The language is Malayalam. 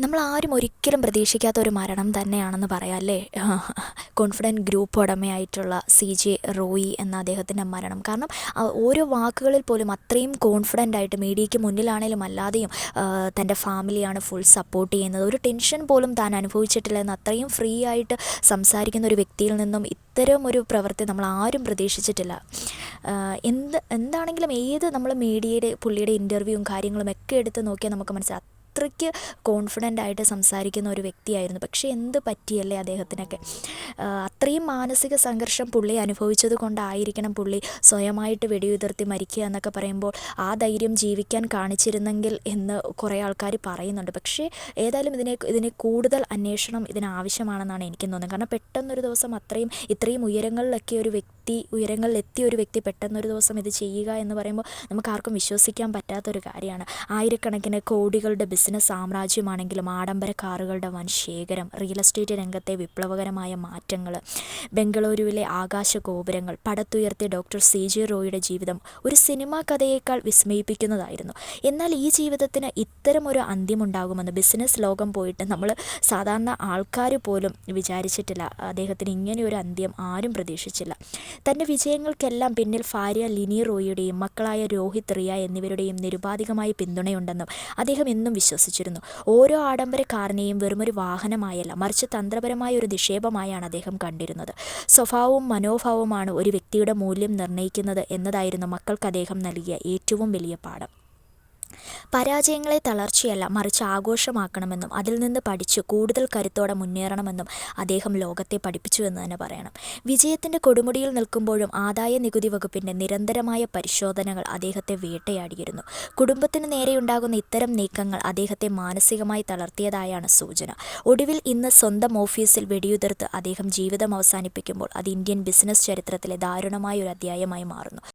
നമ്മൾ ആരും ഒരിക്കലും പ്രതീക്ഷിക്കാത്ത ഒരു മരണം തന്നെയാണെന്ന് പറയാം അല്ലേ? കോൺഫിഡന്റ് ഗ്രൂപ്പ് ഉടമയായിട്ടുള്ള സി ജെ റോയി എന്ന അദ്ദേഹത്തിന്റെ മരണം. കാരണം ഓരോ വാക്കുകളിൽ പോലും അത്രയും കോൺഫിഡന്റ് ആയിട്ട് മീഡിയയ്ക്ക് മുന്നിലാണേലും അല്ലാതെയും തന്റെ ഫാമിലിയാണ് ഫുൾ സപ്പോർട്ട് ചെയ്യുന്നത്. ഒരു ടെൻഷൻ പോലും താൻ അനുഭവിച്ചിട്ടില്ല എന്ന് അത്രയും ഫ്രീ ആയിട്ട് സംസാരിക്കുന്ന ഒരു വ്യക്തിയിൽ നിന്നും ഇത്തരം ഒരു പ്രവൃത്തി നമ്മൾ ആരും പ്രതീക്ഷിച്ചിട്ടില്ല. എന്ത് എന്താണെങ്കിലും ഏത് നമ്മൾ മീഡിയയുടെ പുള്ളിയുടെ ഇന്റർവ്യൂവും കാര്യങ്ങളും ഒക്കെ എടുത്ത് നോക്കിയാൽ നമുക്ക് മനസ്സിലാവും അത്രയ്ക്ക് കോൺഫിഡന്റ് ആയിട്ട് സംസാരിക്കുന്ന ഒരു വ്യക്തിയായിരുന്നു. പക്ഷേ എന്ത് പറ്റിയല്ലേ അദ്ദേഹത്തിനൊക്കെ? അത്രയും മാനസിക സംഘർഷം പുള്ളി അനുഭവിച്ചത് കൊണ്ടായിരിക്കണം പുള്ളി സ്വയമായിട്ട് വെടിയുതിർത്തി മരിക്കുക എന്നൊക്കെ പറയുമ്പോൾ ആ ധൈര്യം ജീവിക്കാൻ കാണിച്ചിരുന്നെങ്കിൽ എന്ന് കുറേ ആൾക്കാർ പറയുന്നുണ്ട്. പക്ഷേ ഏതായാലും ഇതിനെ ഇതിനെ കൂടുതൽ അന്വേഷണം ഇതിനാവശ്യമാണെന്നാണ് എനിക്ക് തോന്നുന്നത്. കാരണം പെട്ടെന്നൊരു ദിവസം അത്രയും ഇത്രയും ഉയരങ്ങളിലൊക്കെ ഒരു വ്യക്തി ഉയരങ്ങളിലെത്തിയ ഒരു വ്യക്തി പെട്ടെന്നൊരു ദിവസം ഇത് ചെയ്യുക എന്ന് പറയുമ്പോൾ നമുക്ക് ആർക്കും വിശ്വസിക്കാൻ പറ്റാത്തൊരു കാര്യമാണ്. ആയിരക്കണക്കിന് കോടികളുടെ ബിസിനസ് സാമ്രാജ്യമാണെങ്കിലും ആഡംബര കാറുകളുടെ വൻ ശേഖരം റിയൽ എസ്റ്റേറ്റ് രംഗത്തെ വിപ്ലവകരമായ മാറ്റങ്ങൾ ബംഗളൂരുവിലെ ആകാശ ഗോപുരങ്ങൾ പടത്തുയർത്തിയ ഡോക്ടർ സി ജെ റോയുടെ ജീവിതം ഒരു സിനിമാ കഥയേക്കാൾ വിസ്മയിപ്പിക്കുന്നതായിരുന്നു. എന്നാൽ ഈ ജീവിതത്തിന് ഇത്തരമൊരു അന്ത്യമുണ്ടാകുമെന്ന് ബിസിനസ് ലോകം പോയിട്ട് നമ്മൾ സാധാരണ ആൾക്കാർ പോലും വിചാരിച്ചിട്ടില്ല. അദ്ദേഹത്തിന് ഇങ്ങനെ ഒരു അന്ത്യം ആരും പ്രതീക്ഷിച്ചില്ല. തന്റെ വിജയങ്ങൾക്കെല്ലാം പിന്നിൽ ഭാര്യ ലിനി റോയിയുടെയും മക്കളായ രോഹിത് റിയ എന്നിവരുടെയും നിരുപാധികമായ പിന്തുണയുണ്ടെന്നും അദ്ദേഹം എന്നും വിശ്വസിച്ചിരുന്നു. ഓരോ ആഡംബര കാറിനെയും വെറുമൊരു വാഹനമായല്ല മറിച്ച് തന്ത്രപരമായ ഒരു നിക്ഷേപമായാണ് അദ്ദേഹം കണ്ടിരുന്നത്. സ്വഭാവവും മനോഭാവവുമാണ് ഒരു വ്യക്തിയുടെ മൂല്യം നിർണയിക്കുന്നത് എന്നതായിരുന്നു മക്കൾക്ക് അദ്ദേഹം നൽകിയ ഏറ്റവും വലിയ പാഠം. പരാജയങ്ങളെ തളർച്ചയല്ല മറിച്ച് ആഘോഷമാക്കണമെന്നും അതിൽ നിന്ന് പഠിച്ച് കൂടുതൽ കരുത്തോടെ മുന്നേറണമെന്നും അദ്ദേഹം ലോകത്തെ പഠിപ്പിച്ചു എന്ന് തന്നെ പറയണം. വിജയത്തിന്റെ കൊടുമുടിയിൽ നിൽക്കുമ്പോഴും ആദായ നികുതി വകുപ്പിന്റെ നിരന്തരമായ പരിശോധനകൾ അദ്ദേഹത്തെ വേട്ടയാടിയിരുന്നു. കുടുംബത്തിന് നേരെയുണ്ടാകുന്ന ഇത്തരം നീക്കങ്ങൾ അദ്ദേഹത്തെ മാനസികമായി തളർത്തിയതായാണ് സൂചന. ഒടുവിൽ ഇന്ന് സ്വന്തം ഓഫീസിൽ വെടിയുതിർത്ത് അദ്ദേഹം ജീവിതം അവസാനിപ്പിക്കുമ്പോൾ അത് ഇന്ത്യൻ ബിസിനസ് ചരിത്രത്തിലെ ദാരുണമായ ഒരു അധ്യായമായി മാറുന്നു.